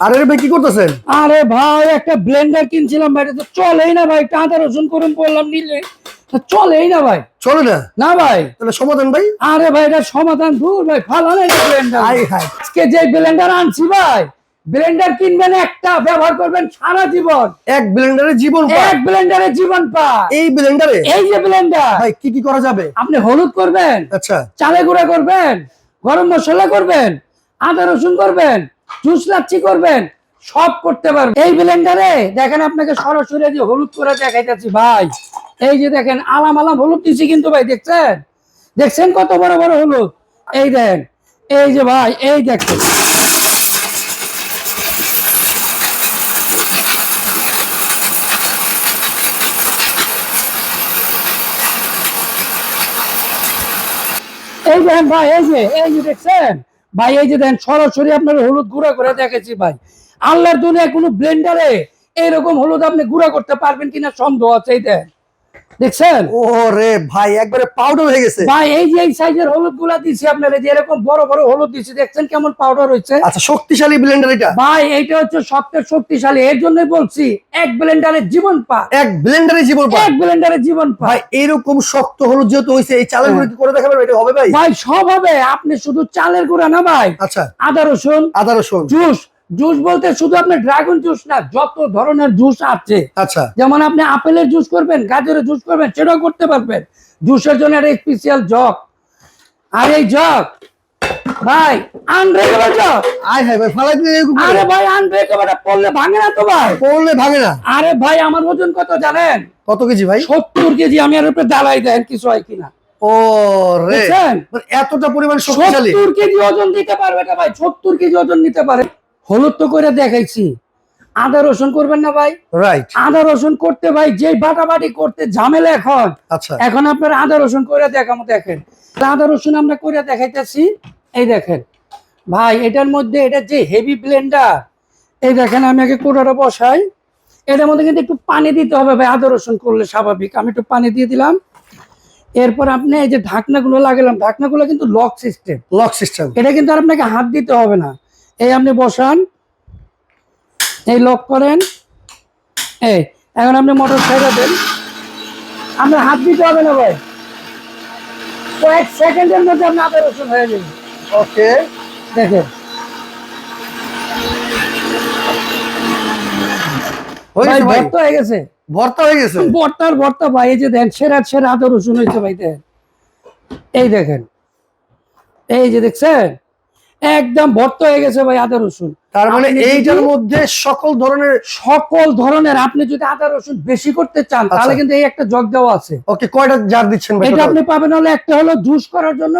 আরে রে ভাই কি করতেছেন? আরে ভাই একটা ব্লেন্ডার কিনছিলাম ভাই এটা তো চলেই না ভাই আদা রসুন করুন বললাম নিলে। চলেই না ভাই। চলে না? না ভাই। তাহলে সমাধান ভাই? আরে ভাই এটা সমাধান দূর ভাই ফালা না এটা ব্লেন্ডার আজকে যে ব্লেন্ডার আনছি ভাই ব্লেন্ডার কিনবেন একটা ব্যবহার করবেন সারা জীবন। এক ব্লেন্ডারে জীবন এক ব্লেন্ডারে জীবন পা এই ব্লেন্ডারে এই যে ব্লেন্ডার ভাই কি কি করা যাবে? আপনি হলুদ করবেন আচ্ছা। চালে গুঁড়া করবেন গরম মশলা করবেন আদা রসুন করবেন জুস লাচ্ছি করবেন? সব করতে পারবেন। এই ব্লেন্ডারে দেখেন আপনাকে সরাসরি যে হলুদ করে দেখাইতেছি ভাই। এই যে দেখেন, আলাম আলাম হলুদ দিছি কিন্তু ভাই, দেখছেন? দেখছেন কত বড় বড় হলুদ? এই দেন, এই যে ভাই, এই দেখছেন এই দেখেন ভাই, এই যে এই যে দেখছেন? ভাই, এই যে দেন, সরাসরি আপনার হলুদ গুঁড়া করে দেখেছি ভাই। আল্লাহর দুনিয়ায় কোনো ব্লেন্ডারে এরকম হলুদ আপনি গুঁড়া করতে পারবেন কিনা সন্দেহ আছে, এই দেন। দেখছেন? ও রে ভাই একবারে পাউডার হয়ে গেছে। ভাই এই যে এই সাইজের হলুদগুলা দিছি আপনার যে এরকম বড় বড় হলুদ দিছি দেখছেন কেমন পাউডার হয়েছে আচ্ছা শক্তিশালী ব্লেন্ডার এটা? ভাই এইটা হচ্ছে সবচেয়ে শক্তিশালী এর জন্যই বলছি এক ব্লেন্ডারের জীবন পা এক ব্লেন্ডারে জীবন পায় এক ব্লেন্ডারের জীবন পা ভাই এরকম শক্ত হলুদ যেহেতু হয়েছে এই চালের গুঁড়ো করে দেখাবেন? এটা হবে ভাই? ভাই সব হবে আপনি শুধু চালের গুঁড়া না ভাই। আচ্ছা। আদা রসুন আদা রসুন। জুস জুস বলতে শুধু আপনার ড্রাগন জুস না যত ধরনের জুস আছে। আচ্ছা। যেমন আপনি আপেলের জুস করবেন গাজরের জুস করবেন সেটাও করতে পারবেন। জুসের জন্য একটা স্পেশাল জগ আর এই জগ ভাই আনব্রেকেবল জগ আয় ভাই ফালাই দিয়ে আরে ভাই আনব্রেকেবল পড়লে ভাঙে না তো ভাই। পড়লে ভাঙে না। আরে ভাই আমার ওজন কত জানেন? কত কেজি ভাই? সত্তর কেজি আমি আর উপরে দাঁড়াই দেন কিছু হয় কিনা। ও রে এতটা পরিমাণ শক্তিশালী। সত্তর কেজি ওজন দিতে পারবে এটা ভাই সত্তর কেজি ওজন নিতে পারে। হলুদ তো করে দেখাইছি। আদা রসুন করবেন না ভাই? রাইট আদা রসুন করতে ভাই যে বাটাবাটি করতে ঝামেলা এখন। আচ্ছা। এখন আপনার আদা রসুন করে দেখামো দেখেন। আদা রসুন আমরা করে দেখাইতেছি এই দেখেন। ভাই এটার মধ্যে এটা যে হেভি ব্লেন্ডার এই দেখেন আমি আগে কোটাটা বসাই। এটার মধ্যে কিন্তু একটু পানি দিতে হবে ভাই আদা রসুন করলে স্বাভাবিক। আমি একটু পানি দিয়ে দিলাম। এরপর আপনি এই যে ঢাকনাগুলো লাগালাম ঢাকনাগুলো কিন্তু লক সিস্টেম লক সিস্টেম এটা কিন্তু আর আপনাকে হাত দিতে হবে না। এই আপনি বসান। এই লক করেন। এই এখন আপনি মোটর দেন। আপনার হাত দিতে হবে না ভাই। কয়েক সেকেন্ডের মধ্যে আপনি আদা রসুন হয়ে যাবে। ওকে। দেখেন। হয়ে ভাই গেছে ভাই। ভর্তা হয়ে গেছে। ভর্তা হয়ে গেছে। ভর্তার ভর্তা ভাই এই যে দেন সেরা সেরা আদা রসুন হয়েছে ভাই দেন। এই দেখেন। এই যে দেখছেন? একদম ভর্ত হয়ে গেছে ভাই আদা রসুন। তার মানে এইটার মধ্যে সকল ধরনের সকল ধরনের আপনি যদি আদা রসুন বেশি করতে চান তাহলে আচ্ছা। কিন্তু এই একটা জগ দেওয়া আছে। ওকে কয়টা জার দিচ্ছেন ভাই এটা আপনি পাবেন হলো একটা হলো জুস করার জন্য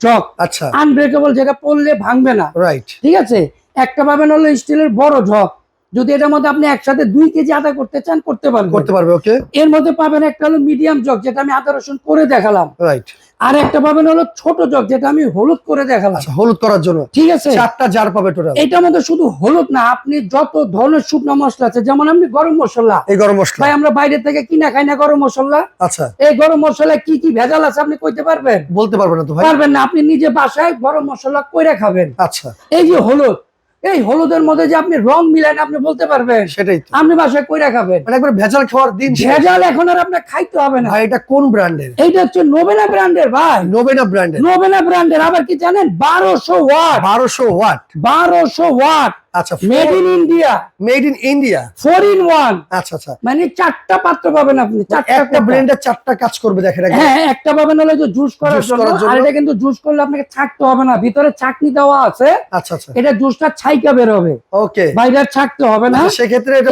জগ। আচ্ছা। আনব্রেকেবল যেটা পড়লে ভাঙবে না। রাইট ঠিক আছে? একটা পাবেন হলো স্টিলের বড় জগ। যদি এটার মধ্যে আপনি একসাথে দুই কেজি আদা করতে চান করতে পারবেন। করতে পারবে ওকে এর মধ্যে পাবেন একটা হলো মিডিয়াম জগ যেটা আমি আদা রসুন করে দেখালাম। রাইট আর একটা পাবেন হলো ছোট জগ যেটা আমি হলুদ করে দেখালাম। আচ্ছা হলুদ করার জন্য। ঠিক আছে? চারটা জার পাবে টোটাল এটার মধ্যে শুধু হলুদ না আপনি যত ধরনের শুকনো মশলা আছে যেমন আপনি গরম মশলা। এই গরম মশলা। ভাই আমরা বাইরে থেকে কিনা খাই না গরম মশলা? আচ্ছা। এই গরম মশলা কি কি ভেজাল আছে আপনি কইতে পারবেন? বলতে পারবেন না তো ভাই। পারবেন না আপনি নিজে বাসায় গরম মশলা কইরা খাবেন। আচ্ছা। এই যে হলুদ এই হলুদের মধ্যে যে আপনি রং মিলেন আপনি বলতে পারবেন। সেটাই আপনি বাসায় কইরা খাবেন। মানে একবার ভেজাল খাওয়ার দিন ভেজাল এখন আর আপনার খাইতে হবে না। ভাই এটা কোন ব্র্যান্ডের? এইটা হচ্ছে নোবেনা ব্র্যান্ডের ভাই। নোবেনা ব্র্যান্ডের। নোবেনা ব্র্যান্ডের আবার কি জানেন? বারোশো ওয়াট। বারোশো ওয়াট। বারোশো ওয়াট। আচ্ছা made in India made in India four in one আচ্ছা আচ্ছা। মানে চারটা পাত্র পাবেন আপনি চারটা একটা। ব্লেন্ডার চারটা কাজ করবে দেখেন। হ্যাঁ একটা পাবেন হলো যে জুস করার জন্য আর এটা কিন্তু জুস করলে আপনাকে ছাকতে হবে না। ভিতরে ছাকনি দেওয়া আছে আচ্ছা আচ্ছা। এটা জুসটা ছাইকা বের হবে। ওকে বাইরে আর ছাকতে হবে না। সেক্ষেত্রে এটা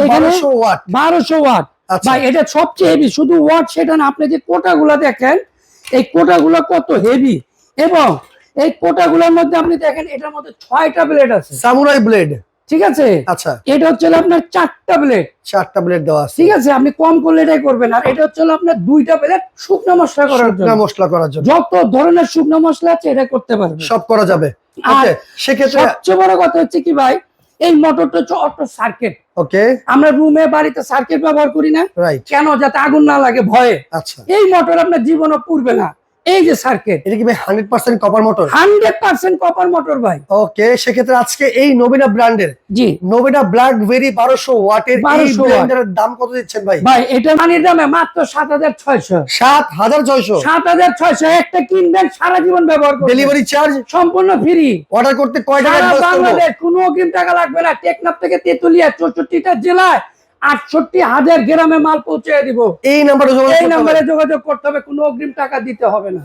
ওয়াট। ওয়াট। আচ্ছা। ভাই এটা সবচেয়ে হেভি শুধু ওয়াট সেটা না। আপনি যে কোটাগুলো দেখেন এই কোটাগুলো কত হেভি এবং এই কোটাগুলোর মধ্যে আপনি দেখেন এটার মধ্যে ছয়টা ব্লেড আছে। সামুরাই ব্লেড ঠিক আছে? আচ্ছা। এটা হচ্ছে আপনার চারটা ব্লেড চারটা ব্লেড দেওয়া ঠিক আছে আপনি কম করলে এটাই করবেন। আর এটা হচ্ছে আপনার দুইটা ব্লেড শুকনো মশলা করার শুকনা জন্য। মশলা করার জন্য। যত ধরনের শুকনো মশলা আছে এটা করতে পারবেন। সব করা যাবে। আর সেক্ষেত্রে সবচেয়ে বড় কথা হচ্ছে কি ভাই এই মোটরটা হচ্ছে অটো সার্কিট ওকে আমরা রুমে বাড়িতে সার্কিট ব্যবহার করি না। কেন? যাতে আগুন না লাগে ভয়ে। আচ্ছা। এই মোটর আপনার জীবনও পুড়বে না। এই যে সার্কিট এটা কি ভাই hundred percent copper motor hundred percent copper motor ভাই। ওকে সেক্ষেত্রে আজকে এই নবীনা ব্র্যান্ডের জি। নবীনা ব্ল্যাক ভেরি বারোশো ওয়াটের 1200 দাম কত দিচ্ছেন ভাই? ভাই এটা মানির দামে মাত্র সাত হাজার ছয়শো। সাত হাজার ছয়শো। সাত হাজার ছয়শো একটা কিনবেন সারা জীবন ব্যবহার করবেন। ডেলিভারি চার্জ সম্পূর্ণ ফ্রি অর্ডার করতে কয় টাকা? বাংলাদেশ কোনো অগ্রিম টাকা লাগবে না। টেকনাফ থেকে তেতুলিয়া চৌষট্টিটা জেলায় আটষট্টি হাজার গ্রামে মাল পৌঁছে দিব এই নাম্বারে এই। নাম্বারে যোগাযোগ করতে হবে কোনো অগ্রিম টাকা দিতে হবে না